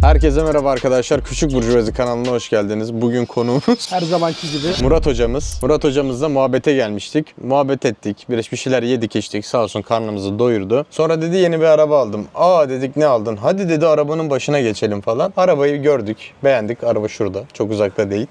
Herkese merhaba arkadaşlar. Küçük Burjuvazi kanalına hoş geldiniz. Bugün konuğumuz Her zamanki gibi. Murat hocamız. Murat hocamızla muhabbete gelmiştik. Muhabbet ettik. Bir, bir şeyler yedik içtik. Sağ olsun karnımızı doyurdu. Sonra dedi yeni bir araba aldım. Aa dedik ne aldın? Hadi dedi arabanın başına geçelim falan. Arabayı gördük. Beğendik. Araba şurada. Çok uzakta değil.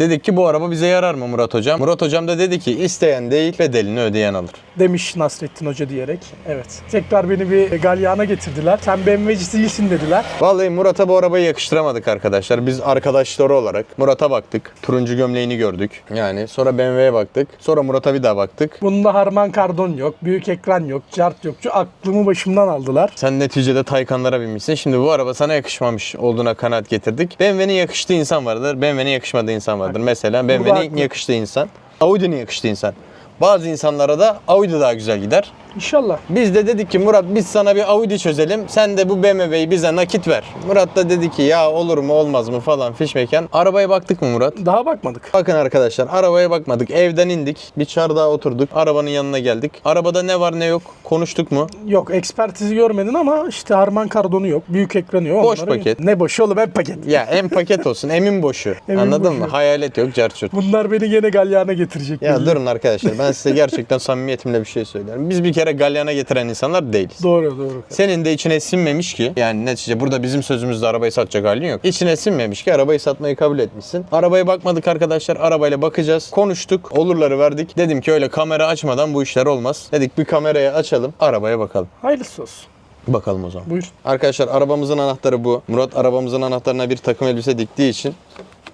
Dedik ki bu araba bize yarar mı Murat hocam? Murat hocam da dedi ki isteyen değil bedelini ödeyen alır. Demiş Nasrettin Hoca diyerek. Evet. Tekrar beni bir galyana getirdiler. Sen BMW'cisi değilsin dediler. Vallahi Murat'a bu arabayı yakıştıramadık arkadaşlar. Biz arkadaşları olarak Murat'a baktık. Turuncu gömleğini gördük. Yani sonra BMW'ye baktık. Sonra Murat'a bir daha baktık. Bunda harman kardon yok, büyük ekran yok, cart yok. Şu aklımı başımdan aldılar. Sen neticede Taycan'lara binmişsin. Şimdi bu araba sana yakışmamış olduğuna kanaat getirdik. BMW'nin yakıştığı insan vardır. BMW'nin yakışmadığı insan vardır. Mesela BMW'nin yakıştığı insan. Audi'nin yakıştığı insan. Bazı insanlara da Audi daha güzel gider. İnşallah. Biz de dedik ki Murat biz sana bir Audi çözelim. Sen de bu BMW'yi bize nakit ver. Murat da dedi ki ya olur mu olmaz mı falan fiş mekan. Arabaya baktık mı Murat? Daha bakmadık. Bakın arkadaşlar arabaya bakmadık. Evden indik. Bir çardağa oturduk. Arabanın yanına geldik. Arabada ne var ne yok konuştuk mu? Yok ekspertizi görmedin ama işte harman kardonu yok, büyük ekranı yok. Boş Onları- paket. Ne boşu oğlum hep paket. Ya en paket olsun emin boşu. Emin Anladın boşu. mı? Hayalet yok carçurt. Bunlar beni gene galyana getirecek. Ya belli. durun arkadaşlar ben size gerçekten samimiyetimle bir şey söylüyorum. Biz bir kere galyana getiren insanlar değiliz. Doğru doğru. Senin de içine sinmemiş ki yani netice burada bizim sözümüzde arabayı satacak halin yok. İçine sinmemiş ki arabayı satmayı kabul etmişsin. Arabaya bakmadık arkadaşlar. Arabayla bakacağız. Konuştuk. Olurları verdik. Dedim ki öyle kamera açmadan bu işler olmaz. Dedik bir kamerayı açalım. Arabaya bakalım. Hayırlısı olsun. Bakalım o zaman. Buyur. Arkadaşlar arabamızın anahtarı bu. Murat arabamızın anahtarına bir takım elbise diktiği için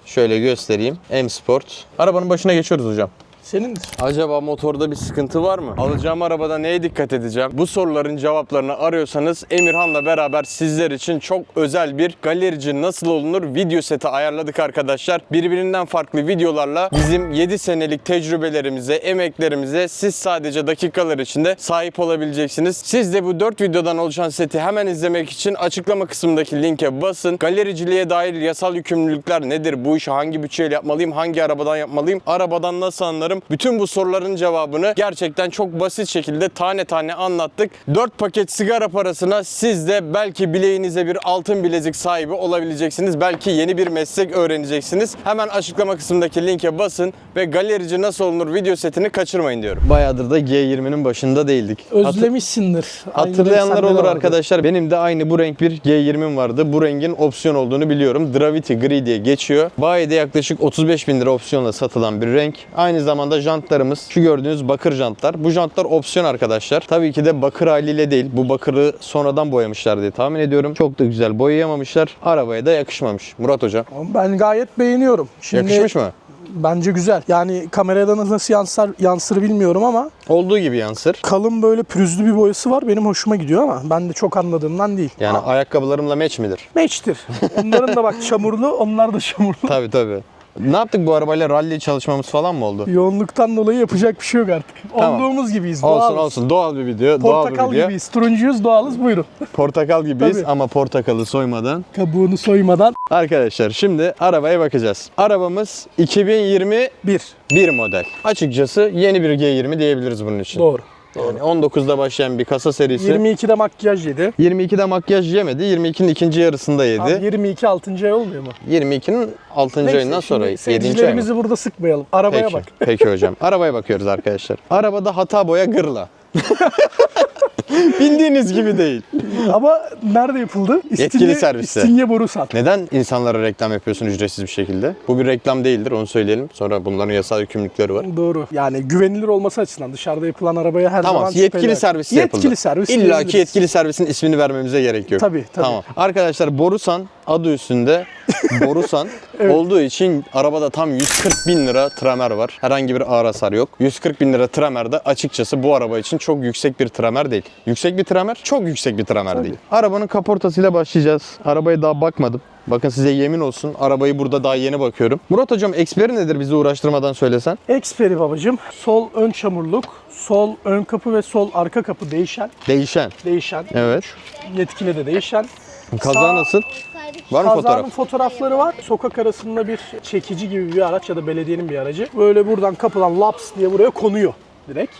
şöyle göstereyim. M Sport. Arabanın başına geçiyoruz hocam. Senindir. Acaba motorda bir sıkıntı var mı? Alacağım arabada neye dikkat edeceğim? Bu soruların cevaplarını arıyorsanız Emirhan'la beraber sizler için çok özel bir galerici nasıl olunur video seti ayarladık arkadaşlar. Birbirinden farklı videolarla bizim 7 senelik tecrübelerimize, emeklerimize siz sadece dakikalar içinde sahip olabileceksiniz. Siz de bu 4 videodan oluşan seti hemen izlemek için açıklama kısmındaki linke basın. Galericiliğe dair yasal yükümlülükler nedir? Bu işi hangi bütçeyle yapmalıyım? Hangi arabadan yapmalıyım? Arabadan nasıl anlarım? Bütün bu soruların cevabını gerçekten çok basit şekilde tane tane anlattık. 4 paket sigara parasına siz de belki bileğinize bir altın bilezik sahibi olabileceksiniz. Belki yeni bir meslek öğreneceksiniz. Hemen açıklama kısmındaki linke basın ve galerici nasıl olunur video setini kaçırmayın diyorum. Bayağıdır da G20'nin başında değildik. Özlemişsindir. Hatırlayanlar olur vardı. arkadaşlar. Benim de aynı bu renk bir G20'm vardı. Bu rengin opsiyon olduğunu biliyorum. Gravity Gri diye geçiyor. Bayi'de yaklaşık 35 bin lira opsiyonla satılan bir renk. Aynı zamanda jantlarımız şu gördüğünüz bakır jantlar. Bu jantlar opsiyon arkadaşlar. Tabii ki de bakır haliyle değil. Bu bakırı sonradan boyamışlar diye tahmin ediyorum. Çok da güzel boyayamamışlar. Arabaya da yakışmamış. Murat hocam. Ben gayet beğeniyorum. Şimdi Yakışmış mı? Bence güzel. Yani kamerada nasıl yansır, yansır bilmiyorum ama Olduğu gibi yansır. kalın böyle pürüzlü bir boyası var. Benim hoşuma gidiyor ama ben de çok anladığımdan değil. Yani Aa, ayakkabılarımla meç midir? Match'tir. Onların da bak çamurlu, onlar da çamurlu. Tabii tabii. Ne yaptık bu arabayla? Rally çalışmamız falan mı oldu? Yoğunluktan dolayı yapacak bir şey yok artık. Tamam. Olduğumuz gibiyiz. Olsun doğalız. olsun. Doğal bir video. Doğal bir Portakal video. gibiyiz. Turuncuyuz, doğalız. Buyurun. Portakal gibiyiz Tabii. ama portakalı soymadan. Kabuğunu soymadan Arkadaşlar şimdi arabaya bakacağız. Arabamız 2021 bir. model. Açıkçası yeni bir G20 diyebiliriz bunun için. Doğru. Yani 19'da başlayan bir kasa serisi. 22'de makyaj yedi. 22'de makyaj yemedi. 22'nin ikinci yarısında Abi yedi. 22 6. ay olmuyor mu? 22'nin 6. Neyse, ayından sonra şimdi 7. ay mı? burada sıkmayalım. Arabaya Peki, bak. peki hocam. Arabaya bakıyoruz arkadaşlar. Arabada hata boya gırla. Bildiğiniz gibi değil. Ama nerede yapıldı? Yetkili serviste. İstinye Borusan. Neden insanlara reklam yapıyorsun ücretsiz bir şekilde? Bu bir reklam değildir onu söyleyelim. Sonra bunların yasal yükümlülükleri var. Doğru. Yani güvenilir olması açısından dışarıda yapılan arabaya her Tamam zaman yetkili şüpheler. servis yetkili yapıldı. servis. İlla ki yetkili servisin ismini vermemize gerek yok. Tabii, tabii. Tamam. Arkadaşlar Borusan adı üstünde Borusan Evet. olduğu için arabada tam 140 bin lira tramer var. Herhangi bir ağır hasar yok. 140 bin lira tramer de açıkçası bu araba için çok yüksek bir tramer değil. Yüksek bir tramer, çok yüksek bir tramer değil. Arabanın kaportasıyla başlayacağız. Arabaya daha bakmadım. Bakın size yemin olsun arabayı burada daha yeni bakıyorum. Murat hocam eksperi nedir bizi uğraştırmadan söylesen? Experi babacım. Sol ön çamurluk, sol ön kapı ve sol arka kapı değişen. Değişen. Değişen. Evet. Yetkili de değişen. Kaza nasıl? Var mı Kazanın fotoğraf? fotoğrafları var. Sokak arasında bir çekici gibi bir araç ya da belediyenin bir aracı. Böyle buradan kapıdan laps diye buraya konuyor. direkt.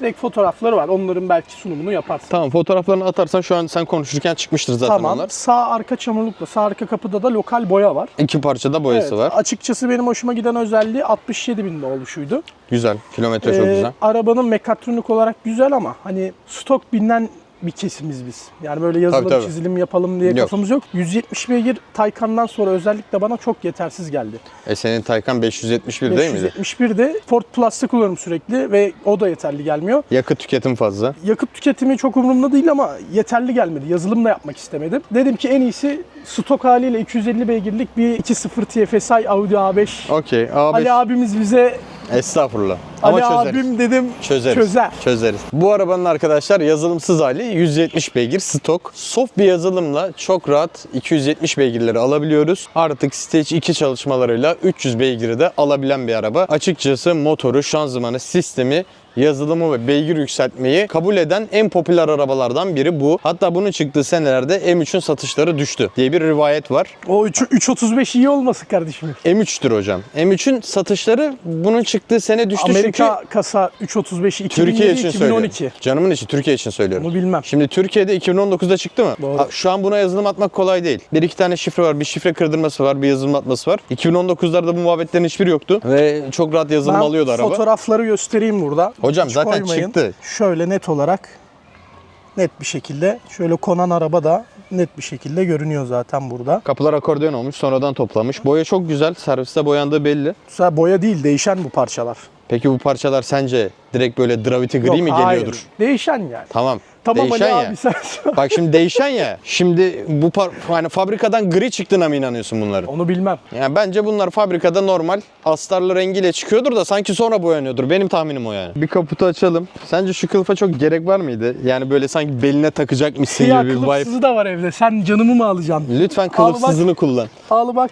Direkt fotoğrafları var. Onların belki sunumunu yaparsın. Tamam fotoğraflarını atarsan şu an sen konuşurken çıkmıştır zaten Tamam. onlar. Sağ arka çamurlukla sağ arka kapıda da lokal boya var. İki parçada boyası Evet, var. Açıkçası benim hoşuma giden özelliği 67 binde oluşuydu. Güzel. Kilometre çok Ee, güzel. Arabanın mekatronik olarak güzel ama hani stok bilinen bir kesimiz biz. Yani böyle yazılım Tabii, tabii. çizilim yapalım diye Yok. kafamız yok. 170 beygir Taycan'dan sonra özellikle bana çok yetersiz geldi. E senin Taycan 571 değil miydi? 571 de Ford Plus'ta kullanıyorum sürekli ve o da yeterli gelmiyor. Yakıt tüketim fazla. Yakıt tüketimi çok umurumda değil ama yeterli gelmedi. Yazılım da yapmak istemedim. Dedim ki en iyisi stok haliyle 250 beygirlik bir 2.0 TFSI Audi A5. Okey. A5. Ali abimiz bize Estağfurullah. Ama Ali çözeriz. abim dedim Çözeriz. çözer. Çözeriz. Bu arabanın arkadaşlar yazılımsız hali 170 beygir stok. Soft bir yazılımla çok rahat 270 beygirleri alabiliyoruz. Artık Stage 2 çalışmalarıyla 300 beygiri de alabilen bir araba. Açıkçası motoru, şanzımanı, sistemi yazılımı ve beygir yükseltmeyi kabul eden en popüler arabalardan biri bu. Hatta bunun çıktığı senelerde M3'ün satışları düştü diye bir rivayet var. O 3 3.35 iyi olmasın kardeşim. M3'tür hocam. M3'ün satışları bunun çıktığı sene düştü Amerika çünkü kasa 3.35 Türkiye için 2007 söylüyorum. 2012. Canımın içi Türkiye için söylüyorum. Bunu bilmem. Şimdi Türkiye'de 2019'da çıktı mı? Doğru. Şu an buna yazılım atmak kolay değil. Bir iki tane şifre var, bir şifre kırdırması var, bir yazılım atması var. 2019'larda bu muhabbetlerin hiçbiri yoktu ve çok rahat yazılım Ben alıyordu araba. fotoğrafları göstereyim burada. Hocam Hiç zaten koymayın. çıktı. Şöyle net olarak net bir şekilde şöyle konan araba da net bir şekilde görünüyor zaten burada. Kapılar akordeon olmuş, sonradan toplamış. Boya çok güzel, serviste boyandığı belli. Boya değil değişen bu parçalar. Peki bu parçalar sence direkt böyle Gravity Gri Yok, mi hayır. geliyordur? Değişen yani. Tamam. Tamam değişen Ali ya. abi sen Bak şimdi değişen ya. Şimdi bu par hani fabrikadan gri çıktığına mı inanıyorsun bunların? onu bilmem. Yani bence bunlar fabrikada normal astarlı rengiyle çıkıyordur da sanki sonra boyanıyordur. Benim tahminim o yani. Bir kaputu açalım. Sence şu kılıfa çok gerek var mıydı? Yani böyle sanki beline takacakmışsın Ya gibi bir vibe. kılıfsızı da var evde. Sen canımı mı alacaksın? Lütfen bak. kılıfsızını kullan. Al bak.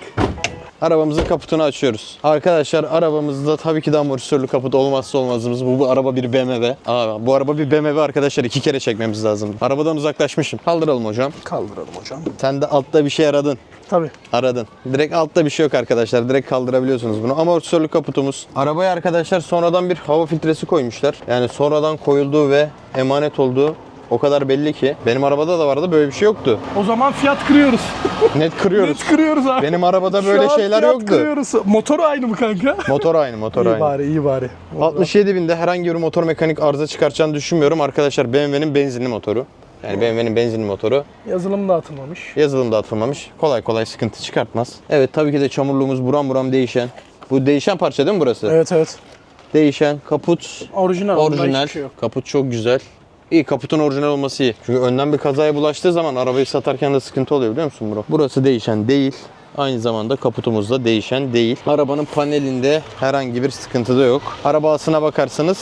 Arabamızın kaputunu açıyoruz. Arkadaşlar arabamızda tabii ki de amortisörlü kaput olmazsa olmazımız. Bu, bu araba bir BMW. Aa, bu araba bir BMW arkadaşlar iki kere çekmemiz lazım. Arabadan uzaklaşmışım. Kaldıralım hocam. Kaldıralım hocam. Sen de altta bir şey aradın. Tabii. Aradın. Direkt altta bir şey yok arkadaşlar. Direkt kaldırabiliyorsunuz bunu. Amortisörlü kaputumuz. Arabaya arkadaşlar sonradan bir hava filtresi koymuşlar. Yani sonradan koyulduğu ve emanet olduğu o kadar belli ki. Benim arabada da vardı böyle bir şey yoktu. O zaman fiyat kırıyoruz. Net kırıyoruz. Net kırıyoruz abi. Benim arabada Şu böyle an şeyler fiyat yoktu. kırıyoruz. Motoru aynı mı kanka? Motor aynı, motor iyi aynı. bari iyi bari. 67 binde herhangi bir motor mekanik arıza çıkartacağını düşünmüyorum. Arkadaşlar BMW'nin benzinli motoru. Yani BMW'nin benzinli motoru. Yazılım da atılmamış. Yazılımda atılmamış. Kolay kolay sıkıntı çıkartmaz. Evet tabii ki de çamurluğumuz buram buram değişen. Bu değişen parça değil mi burası? Evet evet. Değişen kaput Orijinal. orijinal. şey. Kaput çok güzel. İyi kaputun orijinal olması iyi. Çünkü önden bir kazaya bulaştığı zaman arabayı satarken de sıkıntı oluyor biliyor musun bro? Burası değişen değil. Aynı zamanda kaputumuz da değişen değil. Arabanın panelinde herhangi bir sıkıntı da yok. Araba aslına bakarsanız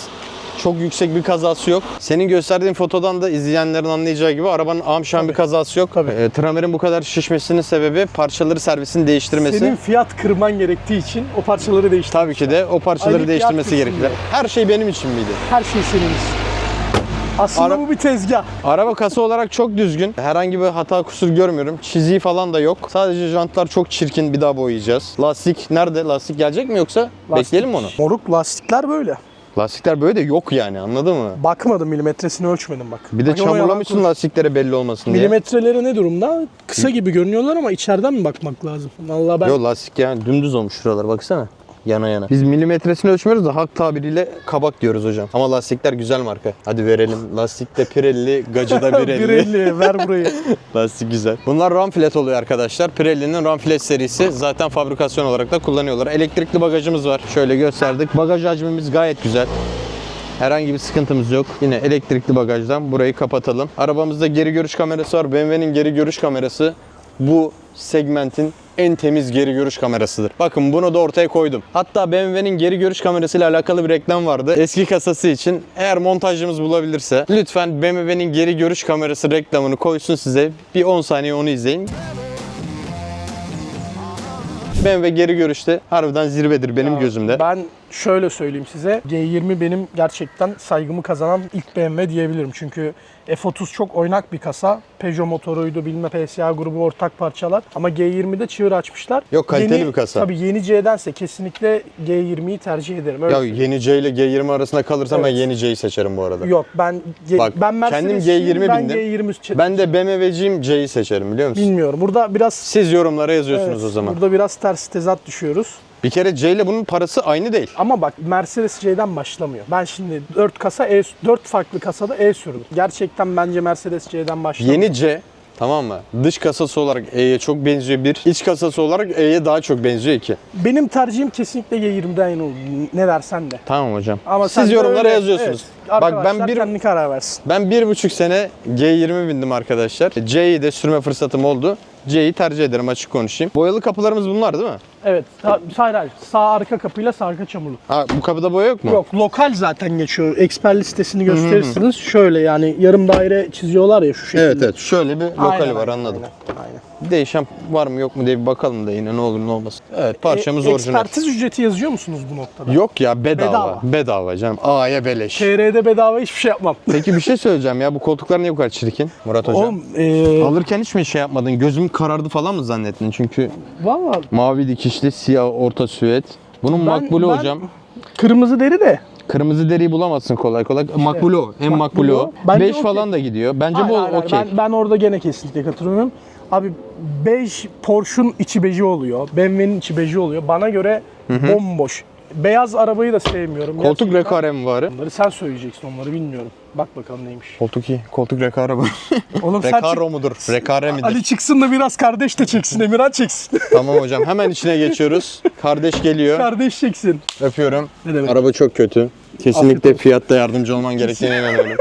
çok yüksek bir kazası yok. Senin gösterdiğin fotodan da izleyenlerin anlayacağı gibi arabanın amşan bir kazası yok. Tabii. Ee, tramerin bu kadar şişmesinin sebebi parçaları servisin değiştirmesi. Senin fiyat kırman gerektiği için o parçaları değiştir. Tabii ki de o parçaları Aynı değiştirmesi gerektiler. Her şey benim için miydi? Her şey senin. Aslında Ara- bu bir tezgah. Araba kasa olarak çok düzgün. Herhangi bir hata kusur görmüyorum. Çiziği falan da yok. Sadece jantlar çok çirkin. Bir daha boyayacağız. Lastik nerede? Lastik gelecek mi yoksa? Bekleyelim mi onu? Moruk lastikler böyle. Lastikler böyle de yok yani anladın mı? Bakmadım milimetresini ölçmedim bak. Bir de Bak, yalan çamurlamışsın konuş- lastiklere belli olmasın diye. Milimetreleri ne durumda? Kısa gibi görünüyorlar ama içeriden mi bakmak lazım? Vallahi ben Yo lastik yani dümdüz olmuş şuralar baksana. Yana yana. Biz milimetresini ölçmüyoruz da halk tabiriyle kabak diyoruz hocam. Ama lastikler güzel marka. Hadi verelim. Lastikte Pirelli, Gacı'da Pirelli. 1.50 ver burayı. Lastik güzel. Bunlar ram flat oluyor arkadaşlar. Pirelli'nin ram flat serisi zaten fabrikasyon olarak da kullanıyorlar. Elektrikli bagajımız var. Şöyle gösterdik. Bagaj hacmimiz gayet güzel. Herhangi bir sıkıntımız yok. Yine elektrikli bagajdan burayı kapatalım. Arabamızda geri görüş kamerası var. BMW'nin geri görüş kamerası bu segmentin en temiz geri görüş kamerasıdır. Bakın bunu da ortaya koydum. Hatta BMW'nin geri görüş kamerasıyla alakalı bir reklam vardı. Eski kasası için eğer montajcımız bulabilirse lütfen BMW'nin geri görüş kamerası reklamını koysun size. Bir 10 saniye onu izleyin. BMW geri görüşte harbiden zirvedir benim gözümde. Ben Şöyle söyleyeyim size. G20 benim gerçekten saygımı kazanan ilk BMW diyebilirim. Çünkü F30 çok oynak bir kasa. Peugeot motoruydu, bilmem PSA grubu ortak parçalar. Ama G20'de çığır açmışlar. Yok, kaliteli bir kasa. Tabii yeni C'dense kesinlikle G20'yi tercih ederim. Öyle Ya söyleyeyim. yeni C ile G20 arasında kalırsam ben Evet. yeni C'yi seçerim bu arada. Yok ben G- Bak, ben kendim Mercedes'ciyim, G20 ben bindim. G20 ç- Ben de BMW'ciyim C'yi seçerim biliyor musun? bilmiyorum. Burada biraz Siz yorumlara yazıyorsunuz evet, o zaman. Burada biraz ters tezat düşüyoruz. Bir kere C ile bunun parası aynı değil. Ama bak Mercedes C'den başlamıyor. Ben şimdi 4 kasa E 4 farklı kasada E sürdüm. Gerçekten bence Mercedes C'den başlamıyor. Yeni C tamam mı? Dış kasası olarak E'ye çok benziyor bir. İç kasası olarak E'ye daha çok benziyor iki. Benim tercihim kesinlikle G20'den yana oldu. Ne dersen de. Tamam hocam. Ama Siz yorumlara öyle- yazıyorsunuz. Evet. Bak ben bir kendi karar versin. ben bir buçuk sene G20 bindim arkadaşlar. C'yi de sürme fırsatım oldu. C'yi tercih ederim açık konuşayım. Boyalı kapılarımız bunlar değil mi? Evet. Sağ, hayır, hayır. Sağ arka kapıyla sağ arka çamurluk. Ha, bu kapıda boya yok mu? Yok lokal zaten geçiyor. Eksper listesini gösterirsiniz. Şöyle yani yarım daire çiziyorlar ya şu şekilde. Evet evet. Şöyle bir lokali Aynen, var aynen, anladım. Aynen. aynen. Değişen var mı yok mu diye bir bakalım da yine ne olur ne olmaz. Evet parçamız E, orijinal. Ekspertiz ücreti yazıyor musunuz bu noktada? Yok ya bedava. Bedava. Bedava, canım. A'ya beleş. TR'de bedava hiçbir şey yapmam. Peki bir şey söyleyeceğim ya bu koltuklar niye bu kadar çirkin Murat hocam? Oğlum e, Alırken hiç mi şey yapmadın? Gözüm karardı falan mı zannettin? Çünkü valla mavi dikişli, siyah orta süet. Bunun Ben- makbulü ben- hocam. kırmızı deri de Kırmızı deriyi bulamazsın kolay kolay. makbulü o. En makbulü o. Bence 5 okey. falan da gidiyor. Bence Hayır, bu hayır, okey. Ben, ben orada gene kesinlikle katılıyorum. Abi bej Porsche'un içi beji oluyor. BMW'nin içi beji oluyor. Bana göre bomboş. Beyaz arabayı da sevmiyorum. Koltuk Gerçekten. rekare mi var? Onları sen söyleyeceksin onları bilmiyorum. Bak bakalım neymiş. Koltuk iyi. Koltuk rekare mi? Oğlum sen Rekaro çık- mudur? Rekare midir? Ali çıksın da biraz kardeş de çeksin. Emirhan çeksin. Tamam hocam hemen içine geçiyoruz. Kardeş geliyor. kardeş çeksin. Öpüyorum. Ne demek? Araba çok kötü. Kesinlikle fiyatta yardımcı olman gerektiğine inanıyorum.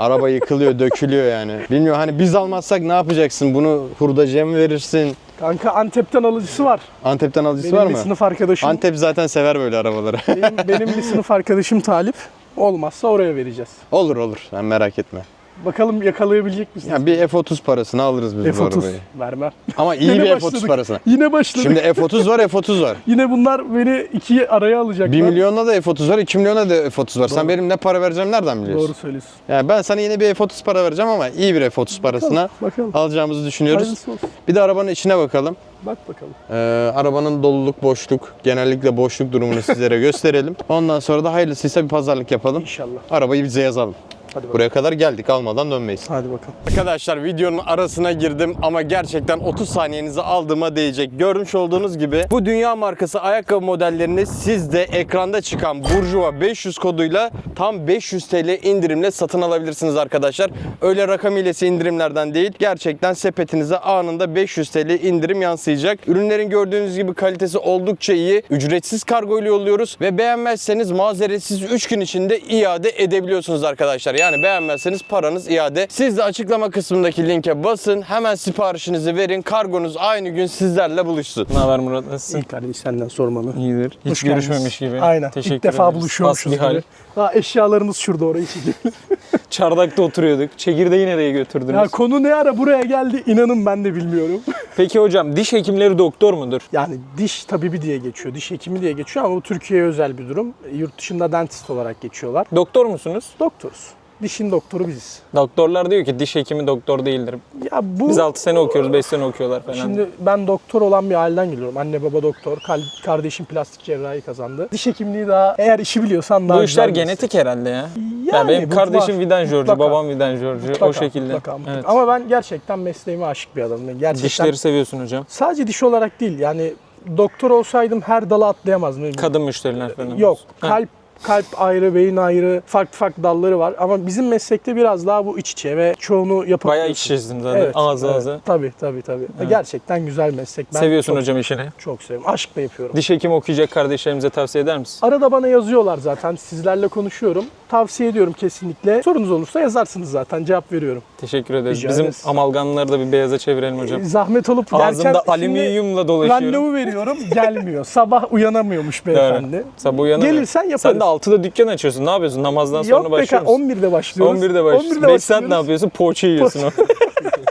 Araba yıkılıyor, dökülüyor yani. Bilmiyorum hani biz almazsak ne yapacaksın? Bunu hurdacıya mı verirsin? Kanka Antep'ten alıcısı var. Antep'ten alıcısı Benim var bir mı? sınıf arkadaşım. Antep zaten sever böyle arabaları. benim, benim bir sınıf arkadaşım Talip. Olmazsa oraya vereceğiz. olur olur. Sen merak etme. Bakalım yakalayabilecek misin? Ya bir F30 parasını alırız biz bu F30 arabayı. vermem. Ama iyi Yine bir başladık. F30 parasına. Yine başladık. Şimdi F30 var, F30 var. Yine bunlar beni ikiye araya alacaklar. 1 milyonla da F30 var, 2 milyona da F30 var. Sen benim ne para vereceğim nereden biliyorsun? Doğru söylüyorsun. Yani ben sana yine bir F30 para vereceğim ama iyi bir F30 parasına Bakalım. alacağımızı düşünüyoruz. Hayırlısı olsun. Bir de arabanın içine bakalım. Bak bakalım. Ee, arabanın doluluk, boşluk, genellikle boşluk durumunu sizlere gösterelim. Ondan sonra da hayırlısıysa bir pazarlık yapalım. İnşallah. Arabayı bize yazalım. Hadi. Buraya kadar geldik almadan dönmeyiz. Hadi bakalım. Arkadaşlar videonun arasına girdim ama gerçekten 30 saniyenizi aldığıma değecek. Görmüş olduğunuz gibi bu dünya markası ayakkabı modellerini siz de ekranda çıkan Burjuva 500 koduyla tam 500 TL indirimle satın alabilirsiniz arkadaşlar. Öyle rakam ilesi indirimlerden değil. Gerçekten sepetinize anında 500 TL indirim yansıyacak. Ürünlerin gördüğünüz gibi kalitesi oldukça iyi. Ücretsiz kargo ile yolluyoruz ve beğenmezseniz mazeretsiz 3 gün içinde iade edebiliyorsunuz arkadaşlar. Yani beğenmezseniz paranız iade. Siz de açıklama kısmındaki linke basın. Hemen siparişinizi verin. Kargonuz aynı gün sizlerle buluşsun. Ne haber Murat nasılsın? İyi kardeş senden sormalı. İyidir. Hiç Hoş görüşmemiş geldiniz. gibi. Aynen. Teşekkür İlk defa ederiz. buluşuyormuşuz Hasbihal. gibi. Ha, eşyalarımız şurada orayı çekelim. Çardak'ta oturuyorduk. Çekirdeği nereye götürdünüz? ya konu ne ara buraya geldi inanın ben de bilmiyorum. Peki hocam diş hekimleri doktor mudur? Yani diş tabibi diye geçiyor, diş hekimi diye geçiyor ama bu Türkiye'ye özel bir durum. Yurt dışında dentist olarak geçiyorlar. Doktor musunuz? Doktoruz. Dişin doktoru biziz. Doktorlar diyor ki diş hekimi doktor değildir. Ya bu Biz 6 sene okuyoruz, 5 sene okuyorlar falan. Şimdi ben doktor olan bir aileden geliyorum. Anne baba doktor. kal- Kardeşim plastik cerrahi kazandı. Diş hekimliği daha eğer işi biliyorsan daha bu işler bir genetik herhalde ya. meslek. Ya benim bu kardeşim var. Vidanjörcü, Mutlaka. babam vidanjörcü. Mutlaka, o şekilde. mutlaka, mutlaka. Evet. Ama ben gerçekten mesleğime aşık bir adamım. Gerçekten Dişleri seviyorsun hocam. sadece diş olarak değil yani doktor olsaydım her dalı atlayamazdım. Kadın müşteriler falan. Yok. Ha. Kalp kalp ayrı, beyin ayrı, farklı farklı dalları var. Ama bizim meslekte biraz daha bu iç içe ve çoğunu yapabiliyorsun. Bayağı iç içesin zaten. ağız evet. ağza. Tabii tabii tabii. Gerçekten güzel meslek. Ben Seviyorsun çok, hocam işini. Çok seviyorum. Aşkla yapıyorum. Diş hekimi okuyacak kardeşlerimize tavsiye eder misin? Arada bana yazıyorlar zaten. Sizlerle konuşuyorum. Tavsiye ediyorum kesinlikle. Sorunuz olursa yazarsınız zaten. Cevap veriyorum. Teşekkür ederiz. Rica Bizim ederiz. amalgamları da bir beyaza çevirelim hocam. Ee, Zahmet olup derken alüminyumla dolaşıyorum. randevu veriyorum. Gelmiyor. Sabah uyanamıyormuş beyefendi. Sabah uyanamıyor. Gelirsen yaparız. Sen de 6'da dükkan açıyorsun. Ne yapıyorsun? Namazdan sonra Yok be başlıyor musun? 11'de başlıyoruz. 11'de başlıyorsun. 11'de 5 saat ne yapıyorsun? Poğaça yiyorsun.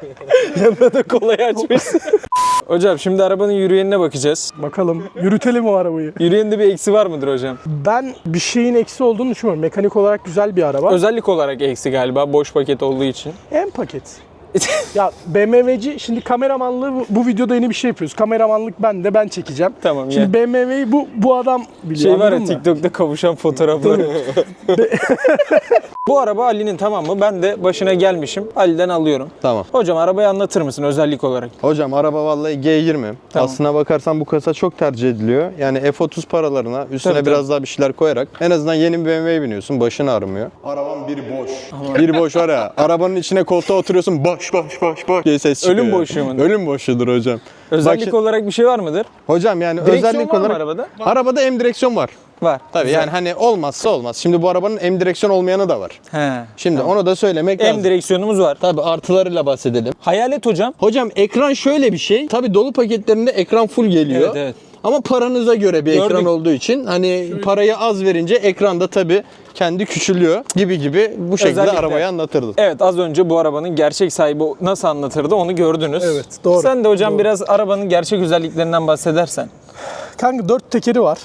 Yanında da kolayı açmışsın. Hocam şimdi arabanın yürüyenine bakacağız. Bakalım yürütelim o arabayı. Yürüyeninde bir eksi var mıdır hocam? Ben bir şeyin eksi olduğunu düşünmüyorum. Mekanik olarak güzel bir araba. Özellik olarak eksi galiba boş paket olduğu için. En paket. ya BMW'ci şimdi kameramanlığı bu, bu videoda yeni bir şey yapıyoruz. Kameramanlık ben de ben çekeceğim. Tamam Şimdi ya. BMW'yi bu bu adam biliyor. Şey var ya mı? TikTok'ta kavuşan fotoğrafları. Bu araba Ali'nin tamam mı? Ben de başına gelmişim. Ali'den alıyorum. Tamam. Hocam arabayı anlatır mısın özellik olarak? Hocam araba vallahi G20. Tamam. Aslına bakarsan bu kasa çok tercih ediliyor. Yani F30 paralarına üstüne Tabii, biraz daha bir şeyler koyarak en azından yeni bir BMW'ye biniyorsun. Başın ağrımıyor. Araban bir boş. bir boş var ya. Arabanın içine koltuğa oturuyorsun. Boş boş boş boş diye ses çıkıyor. Ölüm boşluğu mudur? Ölüm boşluğudur hocam. Özellik Bak olarak bir şey var mıdır? Hocam yani Direksiyon özellik var mı olarak arabada? Arabada M direksiyon var. Var. Tabii Güzel. yani hani olmazsa olmaz. Şimdi bu arabanın M direksiyon olmayanı da var. He. Şimdi onu da söylemek M lazım. direksiyonumuz var. Tabii artılarıyla bahsedelim. Hayalet hocam. Hocam ekran şöyle bir şey. Tabii dolu paketlerinde ekran full geliyor. Evet, evet. Ama paranıza göre bir Gördük. ekran olduğu için hani parayı az verince ekranda tabii kendi küçülüyor gibi gibi bu şekilde Özellikle. arabayı anlatırdım. Evet az önce bu arabanın gerçek sahibi nasıl anlatırdı onu gördünüz. Evet, doğru. Sen de hocam Doğru. biraz arabanın gerçek özelliklerinden bahsedersen. Kanka dört tekeri var.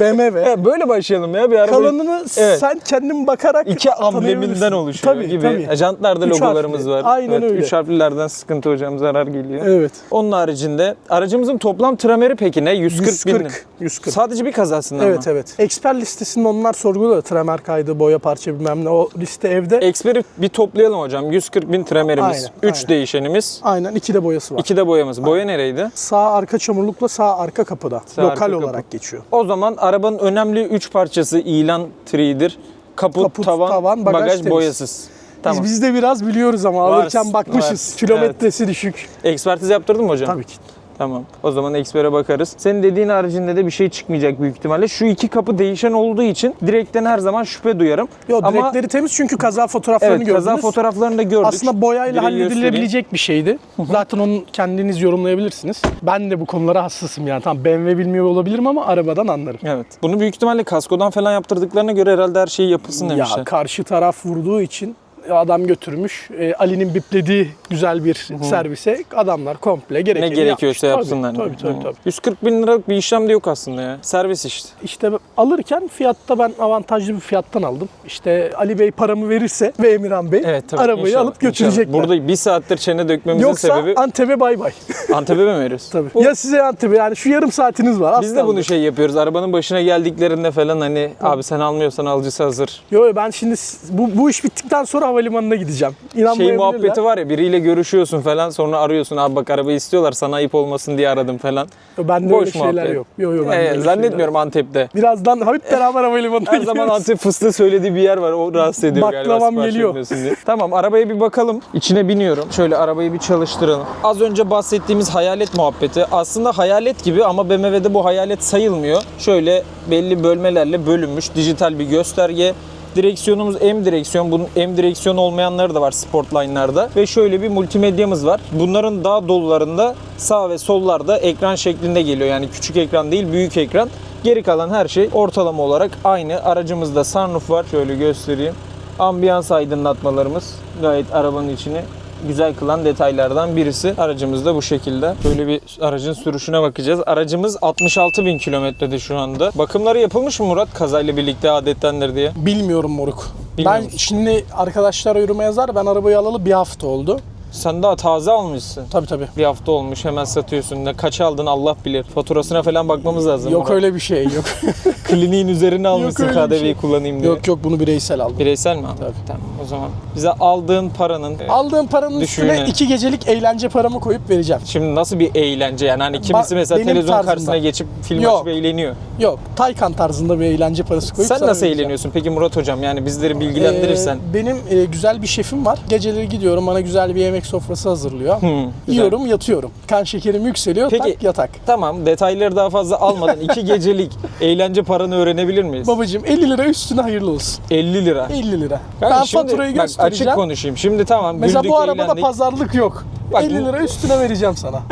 BMW. Evet, böyle başlayalım ya bir araba. Kalanını Evet. sen kendin bakarak İki tanıyabilirsin. ambleminden oluşuyor tabii, gibi. Tabii. Jantlarda Üç logolarımız harfli. var. Aynen evet, öyle. Üç harflilerden sıkıntı hocam zarar geliyor. Evet. Onun haricinde aracımızın toplam trameri peki ne? 140, bin. 140. 140. Sadece bir kazasında Evet mı? evet. Eksper listesinde onlar sorguluyor. Tremer kaydı, boya parça bilmem ne. O liste evde. Eksper'i bir toplayalım hocam. 140 bin tramerimiz. Aynen, 3 aynen. değişenimiz. Aynen iki de boyası var. 2 de boyamız. Boya nereydi? Sağ arka çamurlukla sağ arka kapıda. Sağ Lokal arka kapı. olarak geçiyor. O zaman arabanın önemli 3 parçası ilan tri'dir. Kaput, Kaput, tavan, tavan, bagaj, bagaj temiz. boyasız. Tamam. Biz, biz de biraz biliyoruz ama Var, alırken bakmışız. var. Kilometresi düşük. Ekspertiz yaptırdın mı hocam? Tabii ki. Tamam. O zaman ekspere bakarız. Senin dediğin haricinde de bir şey çıkmayacak büyük ihtimalle. Şu iki kapı değişen olduğu için direkten her zaman şüphe duyarım. Yo Ama direkleri temiz çünkü kaza fotoğraflarını evet gördünüz. kaza fotoğraflarını da gördük. Aslında boyayla Direği halledilebilecek bir şeydi. Zaten onu kendiniz yorumlayabilirsiniz. Ben de bu konulara hassasım yani. Tamam BMW bilmiyor olabilirim ama arabadan anlarım. Evet. Bunu büyük ihtimalle kaskodan falan yaptırdıklarına göre herhalde her şeyi yapılsın demişler. Ya karşı taraf vurduğu için adam götürmüş. E, Ali'nin biplediği güzel bir servise adamlar komple ne gerekeni gerekiyorsa yapmış. yapsınlar. Tabii tabii, tabii, Hı. tabii. 140 bin liralık bir işlem de yok aslında ya. Servis işte. İşte alırken fiyatta ben avantajlı bir fiyattan aldım. İşte Ali Bey paramı verirse ve Emirhan Bey Evet tabii. arabayı İnşallah, alıp götürecekler. inşallah. Burada bir saattir çene dökmemizin Yoksa sebebi Antep'e bay bay. Antep'e mi veriyoruz? Tabii. Bu- Ya size Antep'e yani şu yarım saatiniz var. Biz de bunu şey yapıyoruz. Arabanın başına geldiklerinde falan hani abi sen almıyorsan alıcısı hazır. Yo yo, ben şimdi bu, bu iş bittikten sonra havalimanına gideceğim. Şey muhabbeti var ya biriyle görüşüyorsun falan sonra arıyorsun abi bak arabayı istiyorlar sana ayıp olmasın diye aradım falan. Yo, Bende Boş öyle şeyler muhabbet. yok. Yo yo bende Ee, öyle zannetmiyorum Antep'te. Birazdan hep beraber havalimanına Her zaman gidiyoruz. Antep fıstığı söylediği bir yer var. O rahatsız ediyor galiba. Baklavam sipariş geliyor. diye. tamam arabaya bir bakalım. İçine biniyorum. Şöyle arabayı bir çalıştıralım. Az önce bahsettiğimiz hayalet muhabbeti. Aslında hayalet gibi ama BMW'de bu hayalet sayılmıyor. Şöyle belli bölmelerle bölünmüş dijital bir gösterge. Direksiyonumuz M direksiyon. Bunun M direksiyon olmayanları da var Sportline'larda. Ve şöyle bir multimedyamız var. Bunların daha dolularında sağ ve sollarda ekran şeklinde geliyor. Yani küçük ekran değil büyük ekran. Geri kalan her şey ortalama olarak aynı. Aracımızda sunroof var. Şöyle göstereyim. Ambiyans aydınlatmalarımız gayet arabanın içini güzel kılan detaylardan birisi. Aracımız da bu şekilde. Böyle bir aracın sürüşüne bakacağız. Aracımız 66 bin kilometrede şu anda. Bakımları yapılmış mı Murat? Kazayla birlikte adettendir diye. Bilmiyorum moruk. Ben şimdi arkadaşlar yoruma yazar. Ben arabayı alalı bir hafta oldu. Sen daha taze almışsın. Tabii tabii. Bir hafta olmuş hemen satıyorsun. Ne kaç aldın Allah bilir. Faturasına falan bakmamız lazım. Yok Murat. öyle bir şey yok. Kliniğin üzerine almışsın KDV'yi şey. kullanayım diye. yok yok bunu bireysel aldım. Bireysel mi aldın? Tabii. Tamam zaman. Bize aldığın paranın Aldığım paranın üstüne iki gecelik eğlence paramı koyup vereceğim. Şimdi nasıl bir eğlence yani hani kimisi Ba- mesela benim televizyon tarzımda. karşısına geçip film Yok. açıp eğleniyor. Yok Taycan tarzında bir eğlence parası koyup Sen sana nasıl vereceğim. eğleniyorsun peki Murat hocam yani bizleri bilgilendirirsen. Ee, benim e, güzel bir şefim var. Geceleri gidiyorum bana güzel bir yemek sofrası hazırlıyor. Güzel. Yiyorum yatıyorum. Kan şekerim yükseliyor Peki- tak yatak. Tamam detayları daha fazla almadan iki gecelik eğlence paranı öğrenebilir miyiz? Babacım 50 lira üstüne hayırlı olsun. 50 lira. 50 lira. Ben şimdi faturayı bak, göstereceğim. açık konuşayım. Şimdi tamam Mesela güldük bu arabada eğlendik. pazarlık yok. Bak 50 bu- lira üstüne vereceğim sana.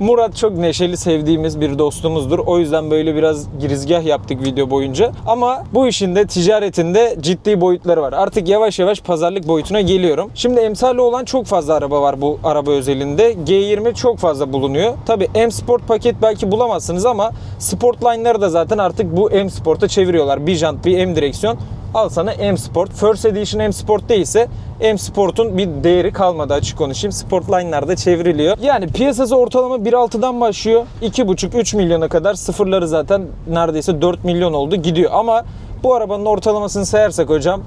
Murat çok neşeli sevdiğimiz bir dostumuzdur. O yüzden böyle biraz girizgah yaptık video boyunca. Ama bu işin de ticaretinde ciddi boyutları var. Artık yavaş yavaş pazarlık boyutuna geliyorum. Şimdi emsali olan çok fazla araba var bu araba özelinde. G20 çok fazla bulunuyor. Tabi M Sport paket belki bulamazsınız ama Sportline'ları da zaten artık bu M Sport'a çeviriyorlar. Bir jant, bir M direksiyon. Al sana M Sport. First Edition M Sport değilse M Sport'un bir değeri kalmadı açık konuşayım. Sportline'larda çevriliyor. Yani piyasası ortalama 1.6'dan başlıyor. 2.5-3 milyona kadar sıfırları zaten neredeyse 4 milyon oldu gidiyor. Ama bu arabanın ortalamasını sayarsak hocam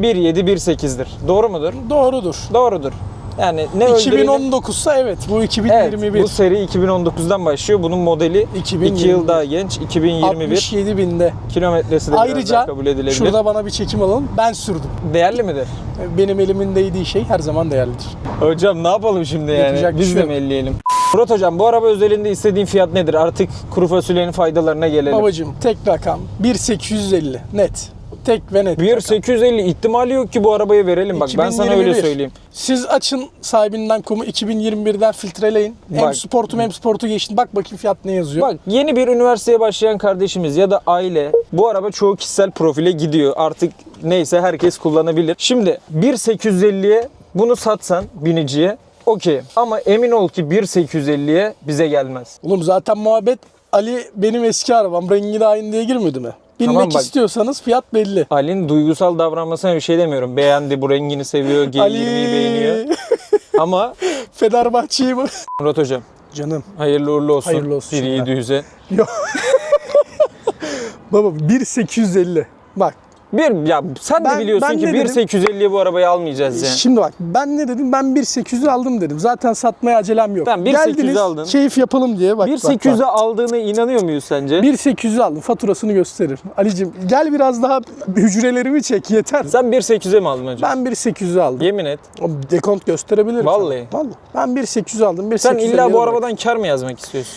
1.7-1.8'dir. Doğru mudur? Doğrudur. Doğrudur. Yani ne öldürelim- 2019'sa evet bu Evet, 2021. bu seri 2019'dan başlıyor. Bunun modeli 2021. 2 yıl daha genç. 2021 67 binde. kilometresi de Ayrıca kabul edilebilir. şurada bana bir çekim alalım. Ben sürdüm. Değerli midir? Benim elimin değdiği şey her zaman değerlidir. Hocam ne yapalım şimdi yani? Yapacak Biz şey de mi elleyelim? Murat hocam bu araba özelinde istediğin fiyat nedir? Artık kuru fasulyenin faydalarına gelelim. Babacım tek rakam 1850 net. Tek ve net. Bir rakam. 850 ihtimali yok ki bu arabayı verelim. Bak ben sana öyle 2021. söyleyeyim. Siz açın sahibinden kumu 2021'den filtreleyin. Hem Bak. sportu hem sportu geçtin. Bak bakayım fiyat ne yazıyor. Bak yeni bir üniversiteye başlayan kardeşimiz ya da aile bu araba çoğu kişisel profile gidiyor. Artık neyse herkes kullanabilir. Şimdi 1.850'ye bunu satsan biniciye okey. Ama emin ol ki 1.850'ye bize gelmez. Oğlum zaten muhabbet Ali benim eski arabam rengi de aynı diye girmedi mi? Binmek Tamam bak. istiyorsanız fiyat belli. Ali'nin duygusal davranmasına bir şey demiyorum. Beğendi, bu rengini seviyor, G20'yi beğeniyor. Ama Fenerbahçe'yi mi? Murat hocam Canım. hayırlı uğurlu olsun. Hayırlı olsun Bir şimdiden. yiğidi yüze. Baba 1850. Bak Bir ya sen Ben- de biliyorsun ben ki ne dedim? 1.850'ye bu arabayı almayacağız yani. şimdi bak ben ne dedim? Ben 1800'ü aldım dedim. Zaten satmaya acelem yok. Tamam, 1800'ü Geldiniz aldın. keyif yapalım diye bak. bak, 1.800'e bak. aldığına inanıyor muyuz sence? 1800'ü aldım. Faturasını gösterir. Ali'cim gel biraz daha hücrelerimi çek yeter. Sen 1.800'e mi aldın hocam? Ben 1800'ü aldım. Yemin et. O dekont gösterebilirim. Vallahi. sana. Vallahi. Ben 1800 aldım. Sen 1850'ye illa bu bak. arabadan kar mı yazmak istiyorsun?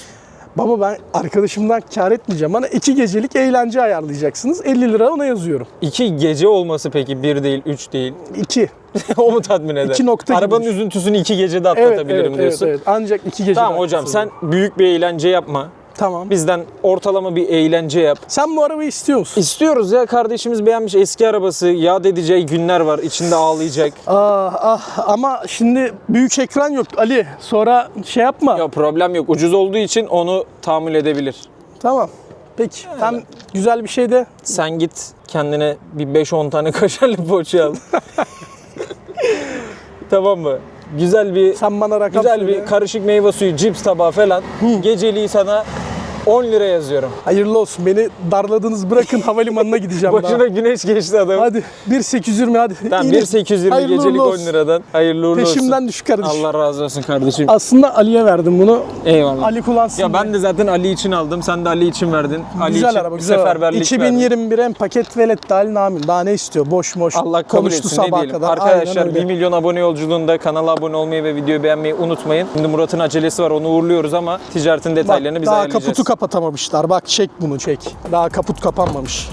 Baba ben arkadaşımdan kar etmeyeceğim. Bana iki gecelik eğlence ayarlayacaksınız. 50 lira ona yazıyorum. İki gece olması peki bir değil, üç değil. İki. o mu tatmin eder? İki nokta gibi Arabanın düşün. üzüntüsünü iki gecede Evet, atlatabilirim evet, diyorsun. evet, evet. Ancak iki gece. Tamam hocam sen büyük bir eğlence yapma. Tamam. Bizden ortalama bir eğlence yap. Sen bu arabayı istiyor musun? İstiyoruz ya kardeşimiz beğenmiş eski arabası. Yad edeceği günler var. içinde ağlayacak. Ah ah ama şimdi büyük ekran yok Ali. Sonra şey yapma. Ya problem yok. Ucuz olduğu için onu tahammül edebilir. Tamam. Peki. Sen güzel bir şey de Sen git kendine bir 5-10 tane kaşarlı poğaça al. tamam mı? Güzel bir sen bana rakam güzel söyle. bir karışık meyve suyu, cips tabağı falan. Geceliği sana 10 lira yazıyorum. Hayırlı olsun. Beni darladınız bırakın havalimanına gideceğim daha. Başına güneş geçti adam. Hadi 1820 hadi. Tamam İyi de- 1820 Hayırlı gecelik uğurlu 10 olsun. liradan. Hayırlı uğurlu olsun. Peşimden düş kardeşim. Allah razı olsun kardeşim. Aslında Ali'ye verdim bunu. Eyvallah. Ali kullansın. Ya ben de zaten Ali için aldım. Sen de Ali için verdin. Ali güzel için araba güzel seferberlik verdin. 2021 en paket velet dahil namil. Daha ne istiyor? Boş boş. Allah kabul Konuştu etsin ne sabaha diyelim. kadar. Arkadaşlar Aynen 1 öyle. milyon abone yolculuğunda kanala abone olmayı ve videoyu beğenmeyi unutmayın. Şimdi Murat'ın acelesi var onu uğurluyoruz ama ticaretin detaylarını Bak, biz daha ayarlayacağız. kaputu kapatamamışlar. Bak çek bunu çek. Daha kaput kapanmamış.